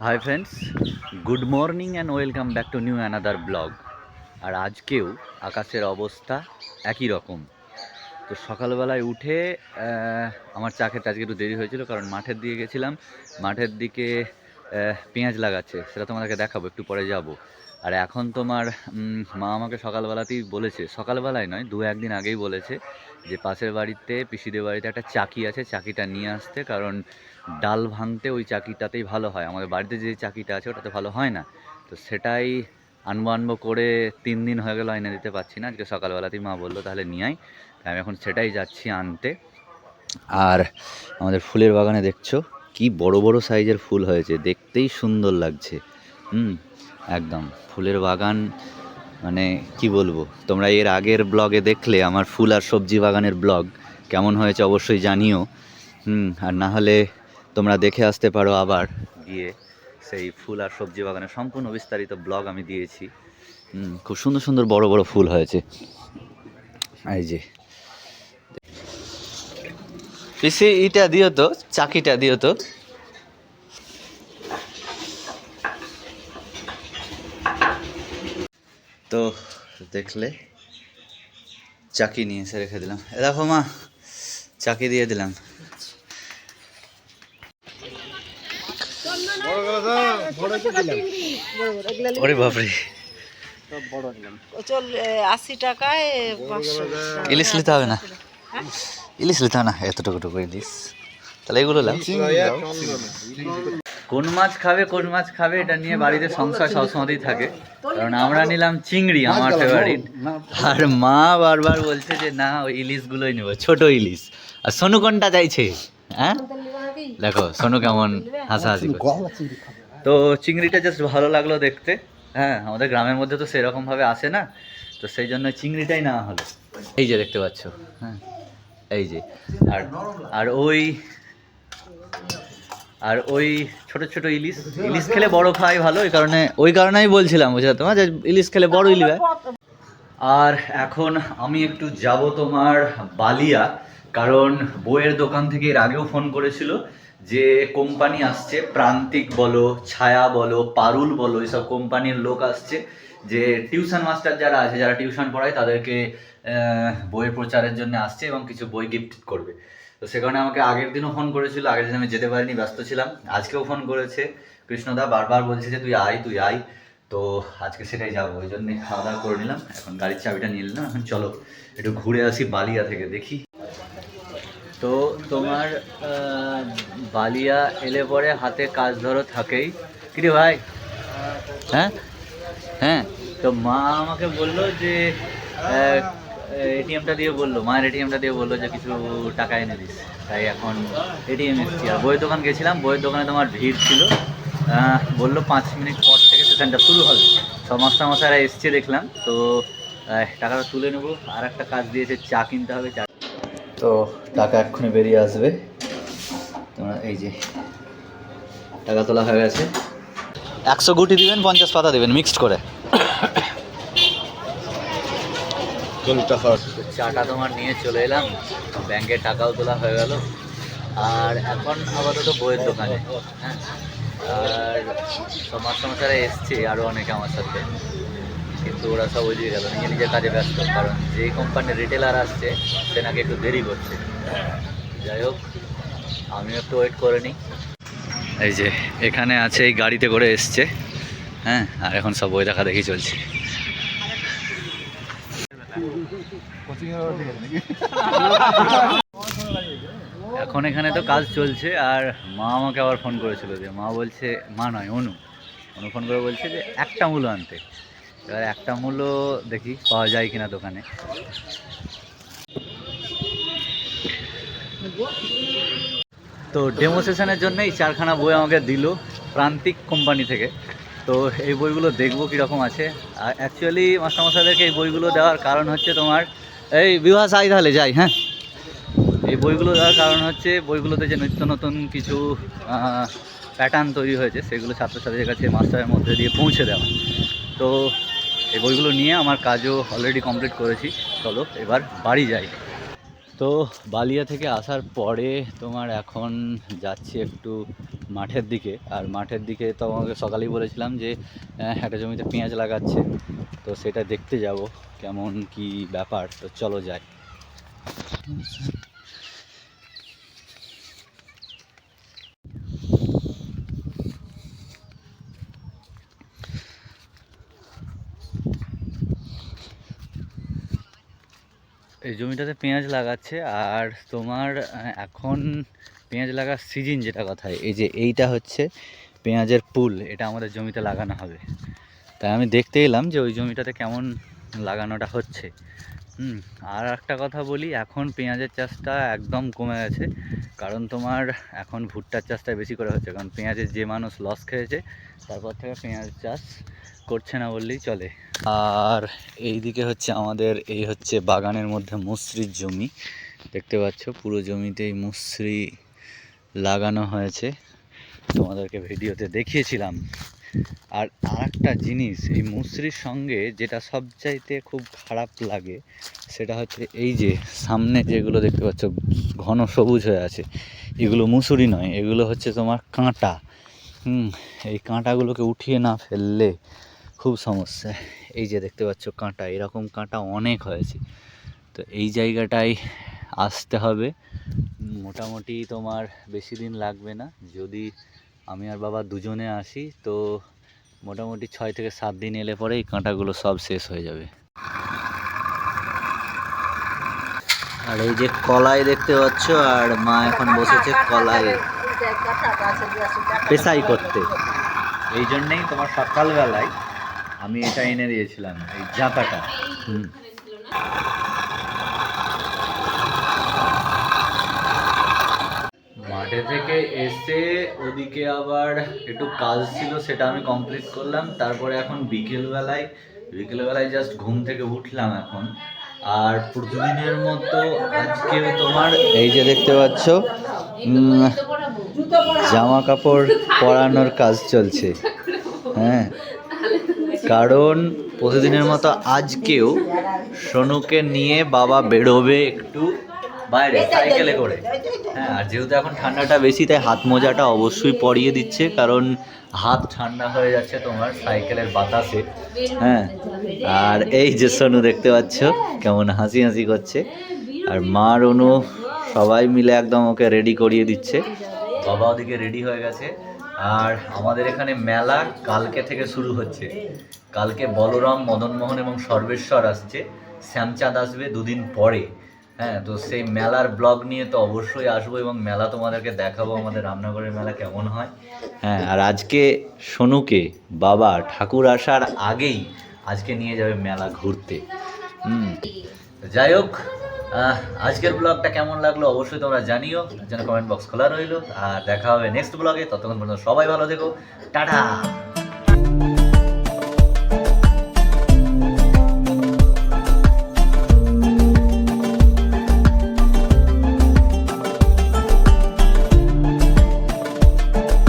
Hi friends good morning and welcome back to new another blog আর আজকেও আকাশের অবস্থা একই রকম। তো সকালবেলায় উঠে আমার চা খেতে আজকে একটু দেরি হয়েছিল কারণ মাঠের দিকে গেছিলাম। মাঠের দিকে পেঁয়াজ লাগাচ্ছে, সেটা তোমাদেরকে দেখাবো, একটু পরে যাব। আর এখন তোমার মা আমাকে সকালবেলাতেই বলেছে, সকালবেলায় নয়, দু একদিন আগেই বলেছে যে পাশের বাড়িতে, পিসিদের বাড়িতে একটা চাকি আছে, চাকিটা নিয়ে আসতে, কারণ ডাল ভাঙতে ওই চাকিটাতেই ভালো হয়। আমাদের বাড়িতে যে চাকিটা আছে, ওটাতে ভালো হয় না। তো সেটাই আনব আনব করে তিন দিন হয়ে গেল এনে দিতে পারছি না, আজকে সকালবেলাতেই মা বলল, তাহলে নিয়ে আয়। আমি এখন সেটাই যাচ্ছি আনতে। আর আমাদের ফুলের বাগানে দেখছ কি বড় বড় সাইজের ফুল হয়েছে, দেখতেই সুন্দর লাগছে। হুম, একদম, ফুলের বাগান মানে কি বলব, তোমরা এর আগের ব্লগে দেখলে আমার ফুল আর সবজি বাগানের ব্লগ, কেমন হয়েছে অবশ্যই জানিও। হুম, আর না হলে তোমরা দেখে আসতে পারো আবার গিয়ে সেই ফুল আর সবজি বাগানের সম্পূর্ণ বিস্তারিত ব্লগ আমি দিয়েছি। খুব সুন্দর সুন্দর বড় বড় ফুল হয়েছে। এই যে পিসি ইটা দিও তো চাকিটা দিও তো। তো দেখলে চাকি নিয়ে এসে রেখে দিলাম। এ দেখো মা চাকি দিয়ে দিলাম। ওরে বাপরে। ইলিশ নিতে হবে না। ইলিশ না এতটুকু টুকু ইলিশ। তাহলে এগুলো কোন মাছ খাবে কোন মাছ খাবে এটা নিয়ে বাড়িতে সংসার সবসময়তেই থাকে। কারণ আমরা নিলাম চিংড়ি আমার ফেভারিট আর মা বারবার বলছে যে না ওই ইলিশগুলোই নেব ছোট ইলিশ। আর সোনু কোনটা চাইছে? হ্যাঁ? দেখো সোনু কেমন হাসাহাসি তো চিংড়িটা জাস্ট ভালো লাগল দেখতে। হ্যাঁ আমাদের গ্রামের মধ্যে তো সেরকম ভাবে আসে না। তো সেই জন্য চিংড়িটাই নেওয়া হলো। এই যে দেখতে পাচ্ছ। হ্যাঁ। এই যে, আর আর ওই আর ওই ছোট ছোট ইলিশ ইলিশ খেলে বড় খাই ভালো ওই কারণে, ওই কারণেই বলছিলাম বুঝলে তোমার যে ইলিশ খেলে বড় ইলিশ আর এখন আমি একটু যাব তোমার বালিয়া, কারণ বইয়ের দোকান থেকে এর আগেও ফোন করেছিল যে কোম্পানি আসছে, প্রান্তিক বলো, ছায়া বলো, পারুল বলো এইসব কোম্পানির লোক আসছে। যে টিউশন মাস্টার যারা আছে, যারা টিউশন পড়ায়, তাদেরকে বইয়ের প্রচারের জন্য আসছে এবং কিছু বই গিফট করবে। তো সে কারণে আমাকে আগের দিনও ফোন করেছিল, আগের দিন আমি যেতে পারিনি, ব্যস্ত ছিলাম। আজকেও ফোন করেছে। কৃষ্ণদা বারবার বলছে যে, তুই আয় তুই আয়। তো আজকে সেটাই যাব, ওই জন্যে খাওয়া দাওয়া করে নিলাম। এখন গাড়ির চাবিটা নিয়ে নিলাম। এখন চলো, একটু ঘুরে আসি বালিয়া থেকে, দেখি। তো তোমার বালিয়া এলে পরে হাতে কাজ ধরো থাকেই। কিরে ভাই? হ্যাঁ? হ্যাঁ? তো মা আমাকে বলল যে এটিএমটা দিয়ে বলল মায়ের এটিএমটা দিয়ে বলল যে কিছু টাকা এনে দিস। তাই এখন এটিএম এসেছি। আর বইয়ের দোকান গেছিলাম বইয়ের দোকানে তোমার ভিড় ছিল। বলল পাঁচ মিনিট পর থেকে সেখানটা শুরু হবে। সব মাস্টারমশাইরা এসছে দেখলাম তো টাকাটা তুলে নেব। আর একটা কাজ দিয়েছে চা কিনতে হবে চা তো টাকা এক্ষুনি বেরিয়ে আসবে। তোমরা এই যে টাকা তোলা হয়ে গেছে। একশো গুটি দিবেন পঞ্চাশ পাতা দেবেন মিক্সড করে। চাটা তোমার নিয়ে চলে এলাম, ব্যাংকে টাকাও তোলা হয়ে গেল। আর এখন আপাতত বইয়ের দোকানে হ্যাঁ। আর সমাজ সমস্যারা এসছে আরও অনেকে আমার সাথে, কিন্তু ওরা সব ওইদিকে গেল নিজে নিজের কাজে ব্যস্ত, কারণ যে কোম্পানির রিটেলার আসছে, সে নাকি একটু দেরি করছে। যাই হোক, আমিও একটু ওয়েট করে নিই। এই যে, এখানে আছে এই গাড়িতে করে এসছে হ্যাঁ আর এখন সব বই দেখা দেখি চলছে। এখন এখানে তো কাজ চলছে আর মা আমাকে আবার ফোন করেছিল যে, মা বলছে, মা নয়, অনু। অনু ফোন করে বলছে যে, একটা মূলো আনতে। এবার একটা মূল্য দেখি, পাওয়া যায় কিনা দোকানে। তো ডেমো সেশনের জন্য এই চারখানা বই আমাকে দিল প্রান্তিক কোম্পানি থেকে। তো এই বইগুলো দেখব কীরকম আছে। আর অ্যাকচুয়ালি মাস্টারমশাইদেরকে এই বইগুলো দেওয়ার কারণ হচ্ছে তোমার এই বিবাহ আই তাহলে যাই হ্যাঁ? এই বইগুলো দেওয়ার কারণ হচ্ছে, বইগুলোতে যে নিত্য নতুন কিছু প্যাটার্ন তৈরি হয়েছে, সেগুলো ছাত্রছাত্রীদের কাছে মাস্টারের মধ্যে দিয়ে পৌঁছে দেওয়া। তো এই বইগুলো নিয়ে আমার কাজও অলরেডি কমপ্লিট করেছি। চলো, এবার বাড়ি যাই। তো বালিয়া থেকে আসার পরে তোমার এখন যাচ্ছি একটু মাঠের দিকে। আর মাঠের দিকে তোমাকে সকালেই বলেছিলাম যে একটা জমিতে পেঁয়াজ লাগাচ্ছে। তো সেটা দেখতে যাব, কেমন কি ব্যাপার। তো চলো যাই। এই জমিটাতে পেঁয়াজ লাগাচ্ছে আর তোমার এখন পেঁয়াজ লাগার সিজন যেটা কথা, এই যে এইটা হচ্ছে পেঁয়াজের পুল, এটা আমাদের জমিতে লাগানো হবে। তাই আমি দেখতে এলাম যে ওই জমিটাতে কেমন লাগানোটা হচ্ছে। হুম। আর একটা কথা বলি, এখন পেঁয়াজের চাষটা একদম কমে গেছে। কারণ তোমার এখন ভুট্টার চাষটা বেশি করে হচ্ছে। কারণ পেঁয়াজের যে মানুষ লস খেয়েছে, তারপর থেকে পেঁয়াজ চাষ করছে না বললেই চলে। আর এই দিকে হচ্ছে আমাদের, এই হচ্ছে বাগানের মধ্যে মুসরির জমি। দেখতে পাচ্ছ, পুরো জমিতেই মুসরি লাগানো হয়েছে। তোমাদেরকে ভিডিওতে দেখিয়েছিলাম। আর আরেকটা জিনিস, এই মুসরির সঙ্গে যেটা সবচাইতে খুব খারাপ লাগে, সেটা হচ্ছে এই যে সামনে যেগুলো দেখতে পাচ্ছ, ঘন সবুজ হয়ে আছে, এগুলো মুসুরি নয়, এগুলো হচ্ছে তোমার কাঁটা। হুম, এই কাঁটাগুলোকে উঠিয়ে না ফেললে খুব সমস্যা। এই যে দেখতে পাচ্ছ কাঁটা, এরকম কাঁটা অনেক হয়েছে। তো এই জায়গাটায় আসতে হবে। মোটামুটি তোমার বেশি দিন লাগবে না, যদি আমি আর বাবা দুজনে আসি তো মোটামুটি ছয় থেকে সাত দিন এলে পরে এই কাঁটাগুলো সব শেষ হয়ে যাবে। আর এই যে কলাই দেখতে পাচ্ছ আর মা এখন বসেছে কলাই। পেশাই করতে। এই জন্যেই তোমার সকালবেলায় আমি এটা এনে দিয়েছিলাম এই জাঁতাটা। হুম। মাঠে থেকে এসে, ওদিকে আবার একটু কাজ ছিল, সেটা আমি কমপ্লিট করলাম। তারপরে এখন বিকেলবেলায় বিকেলবেলায় জাস্ট ঘুম থেকে উঠলাম এখন। আর প্রতিদিনের মতো আজকেও তোমার এই যে দেখতে পাচ্ছ জামা কাপড় পরানোর কাজ চলছে। হ্যাঁ কারণ প্রতিদিনের মতো আজকেও সোনুকে নিয়ে বাবা বেরোবে একটু। বাইরে সাইকেলে করে। হ্যাঁ আর যেহেতু এখন ঠান্ডাটা বেশি তাই হাত মোজাটা অবশ্যই পরিয়ে দিচ্ছে কারণ হাত ঠান্ডা হয়ে যাচ্ছে তোমার সাইকেলের বাতাসে। হ্যাঁ আর এই যে সোনু দেখতে পাচ্ছ কেমন হাসি হাসি করছে। আর মা রনু সবাই মিলে একদম ওকে রেডি করিয়ে দিচ্ছে। বাবা ওদিকে রেডি হয়ে গেছে। আর আমাদের এখানে মেলা কালকে থেকে শুরু হচ্ছে। কালকে বলরাম মদনমোহন এবং সর্বেশ্বর আসছে। শ্যামচাঁদ আসবে দুদিন পরে। হ্যাঁ তো সেই মেলার ব্লগ নিয়ে তো অবশ্যই আসব এবং মেলা তোমাদেরকে দেখাবো, আমাদের রামনগরের মেলা কেমন হয়। হ্যাঁ আর আজকে সোনুকে, বাবা, ঠাকুর আসার আগেই আজকে নিয়ে যাবে মেলা ঘুরতে। হুম। যাই হোক আজকের ব্লগটা কেমন লাগল অবশ্যই তোমরা জানিও, যেন কমেন্ট বক্স খোলা রইল। আর দেখা হবে নেক্সট ব্লগে, ততক্ষণ পর্যন্ত সবাই ভালো থেকো। টাটা!